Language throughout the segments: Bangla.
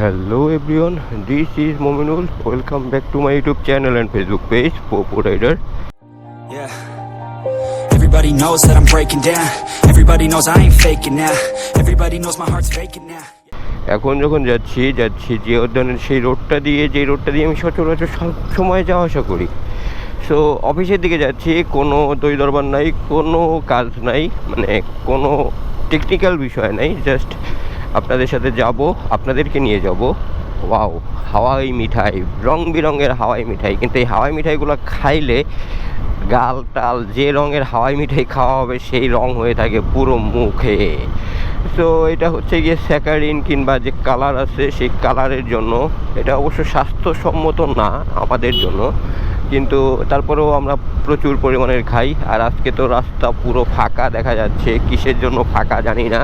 Hello everyone this is Mominul welcome back to my YouTube channel and Facebook page পোপো rider এখন যখন যাচ্ছি যাচ্ছি যে উদ্যানের সেই রোডটা দিয়ে যে রোডটা দিয়ে আমি সচরাচর সব সময় যাওয়া আসা করি। সো অফিসের দিকে যাচ্ছি কোনো দই দরবার নাই কোনো কাজ নাই মানে কোনো টেকনিক্যাল বিষয় নাই জাস্ট আপনাদের সাথে যাব, আপনাদেরকে নিয়ে যাব। ওয়াও, হাওয়াই মিঠাই, রং বেরঙের হাওয়াই মিঠাই। কিন্তু এই হাওয়াই মিঠাইগুলো খাইলে গাল টাল যে রঙের হাওয়াই মিঠাই খাওয়া হবে, সেই রং হয়ে থাকে পুরো মুখে। তো এটা হচ্ছে গিয়ে স্যাকারিন কিংবা যে কালার আছে, সেই কালারের জন্য। এটা অবশ্য স্বাস্থ্যসম্মত না, আমাদের জন্য। কিন্তু তারপরেও আমরা প্রচুর পরিমাণের খাই। আর আজকে তো রাস্তা পুরো ফাঁকা দেখা যাচ্ছে। কিসের জন্য ফাঁকা জানি না।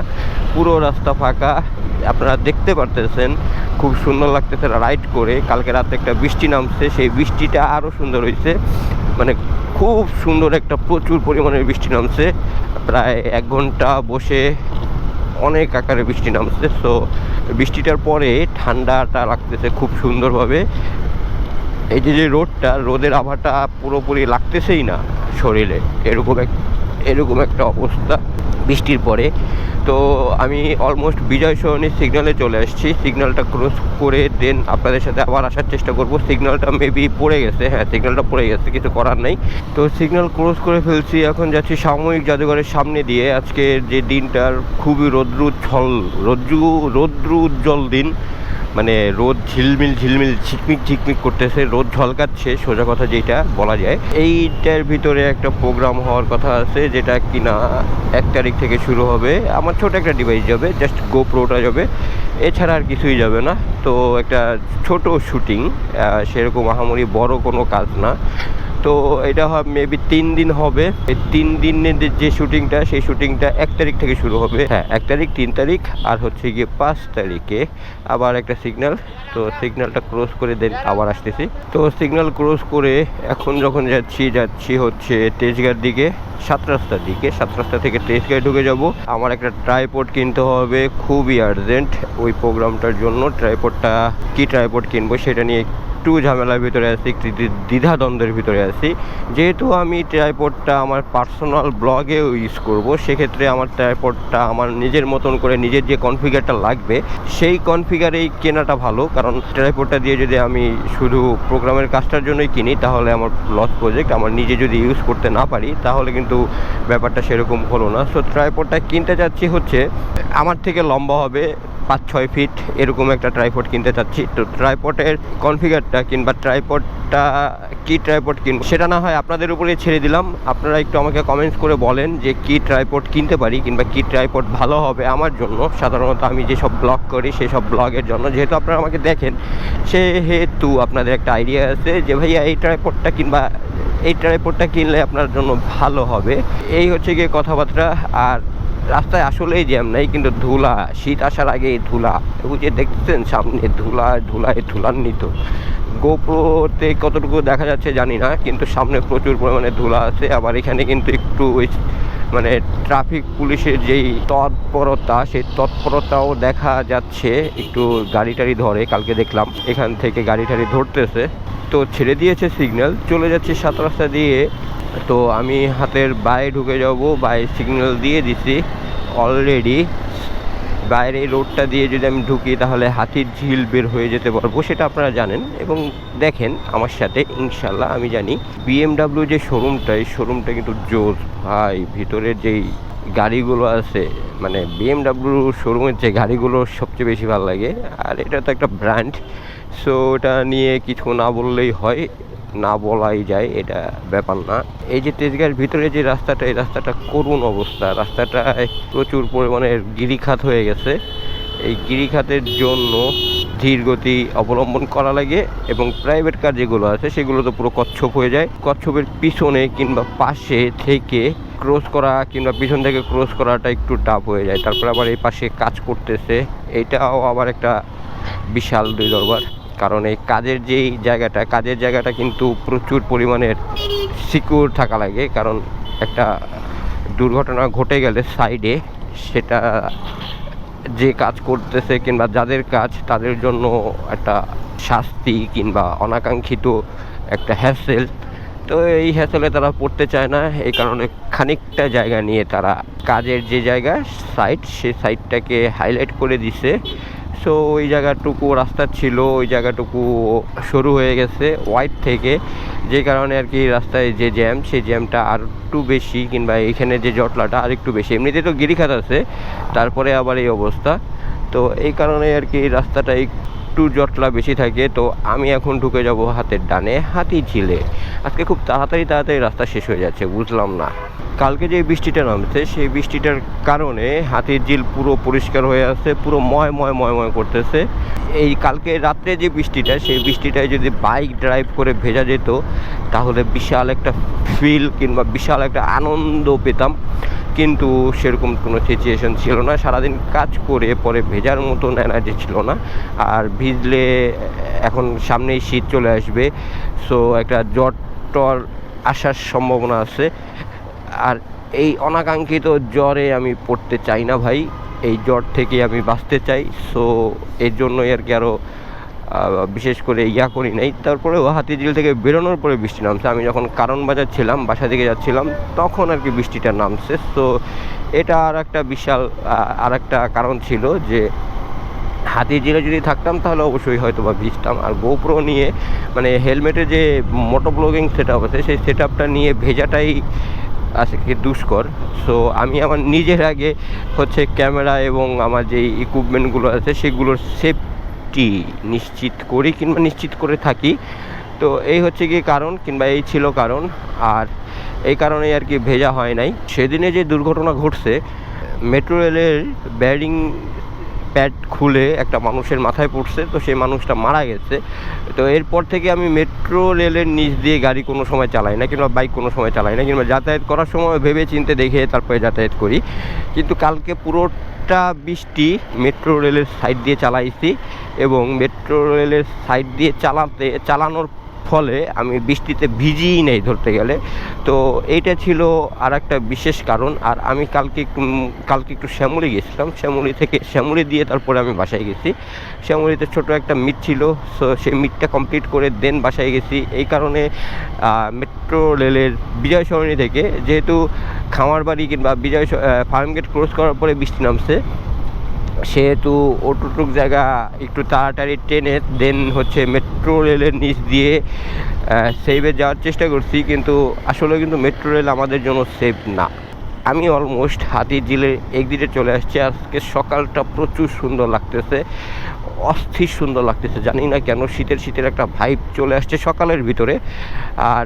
পুরো রাস্তা ফাঁকা। আপনারা দেখতে পারতেছেন, খুব সুন্দর লাগতেছে রাইড করে। কালকে রাতে একটা বৃষ্টি নামছে। সেই বৃষ্টিটা আরও সুন্দর হয়েছে মানে খুব সুন্দর একটা প্রচুর পরিমাণের বৃষ্টি নামছে। প্রায় এক ঘণ্টা বসে অনেক আকারে বৃষ্টি নামছে। তো বৃষ্টিটার পরে ঠান্ডাটা লাগতেছে খুব সুন্দরভাবে। এই যে যে রোদটা, রোদের আভাটা পুরোপুরি লাগতেছেই না শরীরে। এরকম এক, এরকম একটা অবস্থা বৃষ্টির পরে। তো আমি অলমোস্ট বিজয় সরণী সিগনালে চলে আসছি। সিগন্যালটা ক্রস করে দেন আপনাদের সাথে আবার আসার চেষ্টা করব। সিগন্যালটা মেবি পড়ে গেছে হ্যাঁ সিগন্যালটা পড়ে গেছে, কিছু করার নেই। তো সিগন্যাল ক্রস করে ফেলছি, এখন যাচ্ছি সাময়িক জাদুঘরের সামনে দিয়ে। আজকের যে দিনটার খুবই রৌদ্রুচ্ছল রৌদ্রু রৌদ্র উজ্জ্বল দিন। মানে রোদ ঝিলমিল ঝিলমিল ঝিকমিক ঝিকমিক করতেছে, রোদ ঝলকাচ্ছে, সোজা কথা যেটা বলা যায়। এইটার ভিতরে একটা প্রোগ্রাম হওয়ার কথা আছে, যেটা কিনা এক তারিখ থেকে শুরু হবে। আমার ছোট একটা ডিভাইস যাবে জাস্ট গোপ্রোটা যাবে। এছাড়া আর কিছুই যাবে না। তো একটা ছোট শুটিং সেরকম আহামরি বড় কোনো কাজ না। তো এটা মেবি তিন দিন হবে। এই তিন দিনের যে- শুটিংটা সেই শুটিংটা এক তারিখ থেকে শুরু হবে। হ্যাঁ। এক তারিখ তিন তারিখ আর হচ্ছে গিয়ে পাঁচ তারিখে আবার একটা সিগন্যাল তো সিগন্যালটা ক্রস করে দেন আবার আসতেছি। তো সিগন্যাল ক্রস করে এখন যখন যাচ্ছি যাচ্ছি হচ্ছে তেজগার দিকে সাত রাস্তার দিকে। সাত রাস্তা থেকে তেজগাঁয় ঢুকে যাব। আমার একটা ট্রাইপড কিনতে হবে খুবই আর্জেন্ট ওই প্রোগ্রামটার জন্য ট্রাইপডটা কি ট্রাইপড কিনবো সেটা নিয়ে একটু ঝামেলার ভিতরে আছি, একটু দ্বি- দ্বিধাদ্বন্দ্বের ভিতরে আছি। যেহেতু আমি ট্রাইপডটা আমার পার্সোনাল ব্লগে ইউজ করব, সেক্ষেত্রে আমার ট্রাইপডটা আমার নিজের মতন করে নিজের যে কনফিগারটা লাগবে, সেই কনফিগারেই কেনাটা ভালো। কারণ ট্রাইপডটা দিয়ে যদি আমি শুধু প্রোগ্রামের কাজটার জন্যই কিনি, তাহলে আমার লস প্রজেক্ট আমার নিজে যদি ইউজ করতে না পারি, তাহলে কিন্তু ব্যাপারটা সেরকম হলো না। সো ট্রাইপডটা কিনতে চাচ্ছি হচ্ছে, আমার থেকে লম্বা হবে পাঁচ ছয় ফিট এরকম একটা ট্রাইপড কিনতে চাচ্ছি। তো ট্রাইপডের কনফিগারটা কিংবা ট্রাইপডটা কি ট্রাইপড কিনবো সেটা না হয় আপনাদের উপরে ছেড়ে দিলাম। আপনারা একটু আমাকে কমেন্টস করে বলেন যে কি ট্রাইপড কিনতে পারি কিংবা কি ট্রাইপড ভালো হবে আমার জন্য। সাধারণত আমি যেসব ব্লগ করি সেই সব ব্লগের জন্য। যেহেতু আপনারা আমাকে দেখেন, সেহেতু আপনাদের একটা আইডিয়া আছে যে ভাইয়া এই ট্রাইপডটা কিংবা এই ট্রাইপডটা কিনলে আপনার জন্য ভালো হবে। এই হচ্ছে গিয়ে কথাবার্তা। আর রাস্তায় আসলেই জ্যাম নেই, কিন্তু ধুলা, শীত আসার আগে ধুলা। ওই যে দেখতেছেন সামনে ধুলা ধুলায় ধুলান্বিত। গোপ্রোতে কতটুকু দেখা যাচ্ছে জানি না, কিন্তু সামনে প্রচুর পরিমাণে ধুলা আছে। আবার এখানে কিন্তু একটু ওই মানে ট্রাফিক পুলিশের যেই তৎপরতা, সেই তৎপরতাও দেখা যাচ্ছে। একটু গাড়ি টাড়ি ধরে, কালকে দেখলাম এখান থেকে গাড়ি টাড়ি ধরতেছে। তো ছেড়ে দিয়েছে সিগন্যাল চলে যাচ্ছে সাত রাস্তা দিয়ে। তো আমি হাতের বায়ে ঢুকে যাব, বায়ে সিগন্যাল দিয়ে দিছি। অলরেডি বাইরে রোডটা দিয়ে যদি আমি ঢুকি, তাহলে হাতির ঝিল বের হয়ে যেতে পারব, সেটা আপনারা জানেন। এবং দেখেন আমার সাথে ইনশাল্লাহ আমি জানি বিএমডাব্লিউ যে শোরুমটা এই শোরুমটা কিন্তু জোর। ভাই, ভিতরের যেই গাড়িগুলো আছে মানে বিএমডাব্লিউ শোরুমের যে গাড়িগুলো সবচেয়ে বেশি ভালো লাগে, আর এটা তো একটা ব্র্যান্ড সো এটা নিয়ে কিছু না বললেই হয়, না বলাই যায়, এটা ব্যাপার না। এই যে তেজগাঁর ভিতরে যে রাস্তাটা, এই রাস্তাটা করুণ অবস্থা। রাস্তাটায় প্রচুর পরিমাণের গিরিখাত হয়ে গেছে। এই গিরিখাতের জন্য ধীর গতি অবলম্বন করা লাগে এবং প্রাইভেট কার যেগুলো আছে, সেগুলো তো পুরো কচ্ছপ হয়ে যায়। কচ্ছপের পিছনে কিংবা পাশে থেকে ক্রস করা কিংবা পিছন থেকে ক্রস করাটা একটু টাফ হয়ে যায়। তারপর আবার এই পাশে কাজ করতেছে। এটাও আবার একটা বিশাল দুই দরবার। কারণ এই কাজের যেই জায়গাটা, কাজের জায়গাটা কিন্তু প্রচুর পরিমাণের সিকিউর থাকা লাগে। কারণ একটা দুর্ঘটনা ঘটে গেলে সাইডে সেটা যে কাজ করতেছে কিংবা যাদের কাজ, তাদের জন্য একটা শাস্তি কিংবা অনাকাঙ্ক্ষিত একটা হ্যাসেল তো এই হ্যাসেলে তারা পড়তে চায় না। এই কারণে খানিকটা জায়গা নিয়ে তারা কাজের যে জায়গা সাইট সে সাইটটাকে হাইলাইট করে দিছে। সো ওই জায়গাটুকু, রাস্তা ছিল, ওই জায়গাটুকু শুরু হয়ে গেছে হোয়াইট থেকে। যে কারণে আর কি রাস্তায় যে জ্যাম সেই জ্যামটা আর একটু বেশি, কিংবা এখানে যে জটলাটা আর একটু বেশি। এমনিতে তো গিরিখাত আছে, তারপরে আবার এই অবস্থা। তো এই কারণে আর কি রাস্তাটা একটু জটলা বেশি থাকে, তো আমি এখন ঢুকে যাব হাতের ডানে হাতি ঝিলে। আজকে খুব তাড়াতাড়ি তাড়াতাড়ি রাস্তা শেষ হয়ে যাচ্ছে, বুঝলাম না। কালকে যে বৃষ্টিটা নামছে, সেই বৃষ্টিটার কারণে হাতির ঝিল পুরো পরিষ্কার হয়ে আছে পুরো ময় ময় ময় ময় করতেছে। এই কালকে রাত্রে যে বৃষ্টিটা, সেই বৃষ্টিটায় যদি বাইক ড্রাইভ করে ভেজা যেত, তাহলে বিশাল একটা ফিল কিংবা বিশাল একটা আনন্দ পেতাম। কিন্তু সেরকম কোনো সিচুয়েশন ছিল না। সারাদিন কাজ করে পরে ভেজার মতন এনার্জি ছিল না। আর ভিজলে এখন সামনেই শীত চলে আসবে। সো একটা জ্বর টর আসার সম্ভাবনা আছে। আর এই অনাকাঙ্ক্ষিত জ্বরে আমি পড়তে চাই না ভাই। এই জ্বর থেকে আমি বাঁচতে চাই। সো এর জন্যই আর কি আরও বিশেষ করে ইয়া করি নাই। তারপরেও হাতিঝিল থেকে বেরোনোর পরে বৃষ্টি নামছে। আমি যখন কারণ বাজার ছিলাম, বাসা থেকে যাচ্ছিলাম, তখন আর কি বৃষ্টিটা নামছে। তো এটা আর একটা বিশাল আর একটা কারণ ছিল যে হাতিঝিলে যদি থাকতাম, তাহলে অবশ্যই হয়তো বা ভিজতাম। আর গোপ্রো নিয়ে মানে হেলমেটে যে মোটো ব্লগিং সেট আপ আছে, সেই সেট আপটা নিয়ে ভেজাটাই আজকে দুষ্কর। সো আমি আমার নিজের আগে হচ্ছে ক্যামেরা এবং আমার যে ইকুইপমেন্টগুলো আছে, সেগুলোর সেফটি নিশ্চিত করি কিংবা নিশ্চিত করে থাকি। তো এই হচ্ছে কি কারণ কিংবা এই ছিল কারণ। আর এই কারণে আর কি ভেজা হয় নাই। সেদিনে যে দুর্ঘটনা ঘটছে, মেট্রো রেলের ব্যারিং প্যাড খুলে একটা মানুষের মাথায় পড়ছে, তো সেই মানুষটা মারা গেছে। তো এরপর থেকে আমি মেট্রো রেলের নিচ দিয়ে গাড়ি কোনো সময় চালাই না কিংবা বাইক কোনো সময় চালাই না কিংবা যাতায়াত করার সময় ভেবে চিনতে দেখে তারপরে যাতায়াত করি। কিন্তু কালকে পুরোটা বৃষ্টি মেট্রো রেলের সাইড দিয়ে চালাইছি এবং মেট্রো রেলের সাইড দিয়ে চালাতে, চালানোর ফলে আমি বৃষ্টিতে ভিজিই নেই ধরতে গেলে। তো এইটা ছিল আর একটা বিশেষ কারণ। আর আমি কালকে কালকে একটু শ্যামলি গেছিলাম। শ্যামলি থেকে, শ্যামলি দিয়ে তারপরে আমি বাসায় গেছি। শ্যামলিতে ছোট একটা মিট ছিল। সো সেই মিটটা কমপ্লিট করে দেন বাসায় গেছি। এই কারণে মেট্রো রেলের বিজয় সরণি থেকে যেহেতু খামারবাড়ি কিংবা বিজয় ফার্মগেট ক্রস করার পরে বৃষ্টি নামছে সেহেতু ওটুটুক জায়গা একটু তাড়াতাড়ি ট্রেনে দেন হচ্ছে মেট্রো রেলের নিচ দিয়ে সেভে যাওয়ার চেষ্টা করছি, কিন্তু আসলে কিন্তু মেট্রো রেল আমাদের জন্য সেফ না। আমি অলমোস্ট হাতি জিলে একদিকে চলে আসছি, আজকে সকালটা প্রচুর সুন্দর লাগতেছে, অস্থির সুন্দর লাগতেছে, জানি না কেন শীতের শীতের একটা ভাইব চলে আসছে সকালের ভিতরে, আর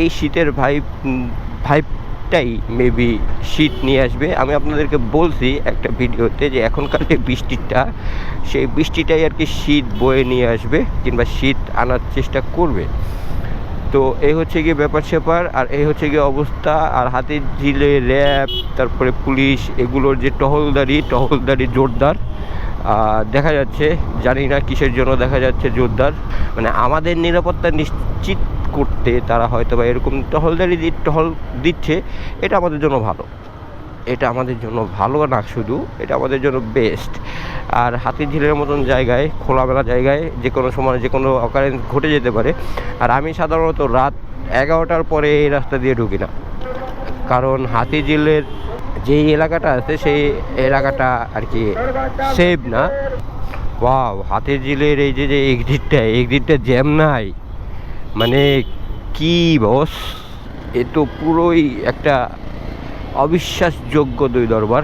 এই শীতের ভাইব ভাইবটাই মেবি শীত নিয়ে আসবে। আমি আপনাদেরকে বলছি একটা ভিডিওতে যে এখনকার যে বৃষ্টিটা, সেই বৃষ্টিটাই আর কি শীত বয়ে নিয়ে আসবে কিংবা শীত আনার চেষ্টা করবে। তো এই হচ্ছে গিয়ে ব্যাপার স্যাপার, আর এই হচ্ছে গিয়ে অবস্থা। আর হাতের ঝিলে র্যাব, তারপরে পুলিশ, এগুলোর যে টহলদারি টহলদারি জোরদার। দেখা যাচ্ছে, জানি না কিসের জন্য দেখা যাচ্ছে জোরদার। মানে আমাদের নিরাপত্তা নিশ্চিত করতে তারা হয়তো বা এরকম টহলদারি টহল দিচ্ছে, এটা আমাদের জন্য ভালো। এটা আমাদের জন্য ভালো না শুধু, এটা আমাদের জন্য বেস্ট আর হাতির ঝিলের মতন জায়গায়, খোলামেলা জায়গায়, যে কোনো সময়, যে কোনো অকারেন্স ঘটে যেতে পারে। আর আমি সাধারণত রাত এগারোটার পরে এই রাস্তা দিয়ে ঢুকি না। কারণ হাতি ঝিলের যেই এলাকাটা আছে, সেই এলাকাটা আর কি সেভ না। ওয়াও, হাতির ঝিলের এই যে যে এক্সিটটা এক্সিটটা জ্যাম নাই। মানে কি বস? এ তো পুরোই একটা অবিশ্বাসযোগ্য দুই দরবার।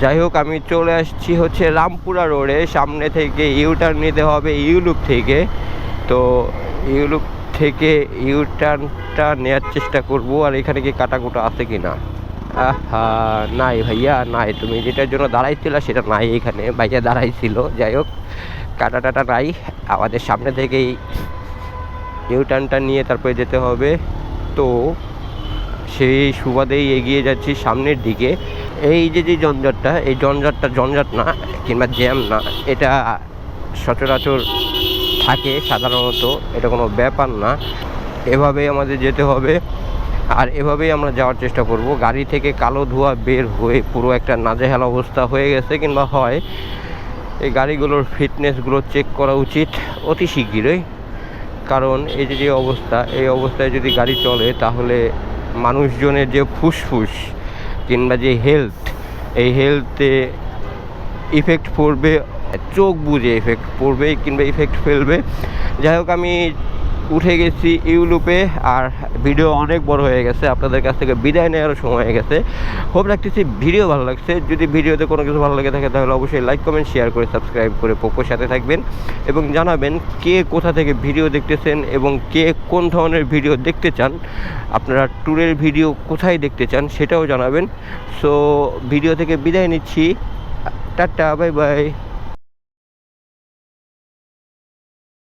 যাই হোক, আমি চলে আসছি হচ্ছে রামপুরা রোডে। সামনে থেকে ইউটার্ন নিতে হবে ইউলুপ থেকে। তো ইউলুপ থেকে ইউটার্নটা নেওয়ার চেষ্টা করব, আর এখানে কি কাটাকুটা আছে কি না? আহা, নাই ভাইয়া, নাই। তুমি যেটার জন্য দাঁড়াইছিল, সেটা নাই এখানে। ভাইয়া দাঁড়াইছিল। যাই হোক কাটা টাটা নাই। আমাদের সামনে থেকেই ইউটার্নটা নিয়ে তারপরে যেতে হবে। তো সেই সুবাদেই এগিয়ে যাচ্ছি সামনের দিকে। এই যে যে জঞ্জাটটা, এই জঞ্জাটটা, জঞ্জাট না, কিংবা জ্যাম না, এটা সচরাচর থাকে সাধারণত, এটা কোনো ব্যাপার না। এভাবেই আমাদের যেতে হবে। আর এভাবেই আমরা যাওয়ার চেষ্টা করব। গাড়ি থেকে কালো ধোঁয়া বের হয়ে পুরো একটা নাজেহাল অবস্থা হয়ে গেছে, কিংবা হয়। এই গাড়িগুলোর ফিটনেসগুলো চেক করা উচিত অতি শিগগিরই। কারণ এই যে যে অবস্থা, এই অবস্থায় যদি গাড়ি চলে, তাহলে মানুষজনের যে ফুসফুস, কিংবা যে হেলথ এই হেলথে ইফেক্ট পড়বে, চোখ বুঝে ইফেক্ট পড়বে, কিংবা ইফেক্ট ফেলবে। যাই হোক, আমি উঠে গেছি ইউলুপে আর ভিডিও অনেক বড় হয়ে গেছে। আপনাদের কাছ থেকে বিদায় নেওয়ার সময় হয়ে গেছে। হোপ রাখতেছি ভিডিও ভালো লাগছে। যদি ভিডিওতে কোনো কিছু ভালো লেগে থাকে, তাহলে অবশ্যই লাইক, কমেন্ট, শেয়ার করে সাবস্ক্রাইব করে পোকোর সাথে থাকবেন এবং জানাবেন কে কোথা থেকে ভিডিও দেখতেছেন এবং কে কোন ধরনের ভিডিও দেখতে চান। আপনারা ট্যুরের ভিডিও কোথায় দেখতে চান সেটাও জানাবেন। সো ভিডিও থেকে বিদায় নিচ্ছি। Tata, bye bye.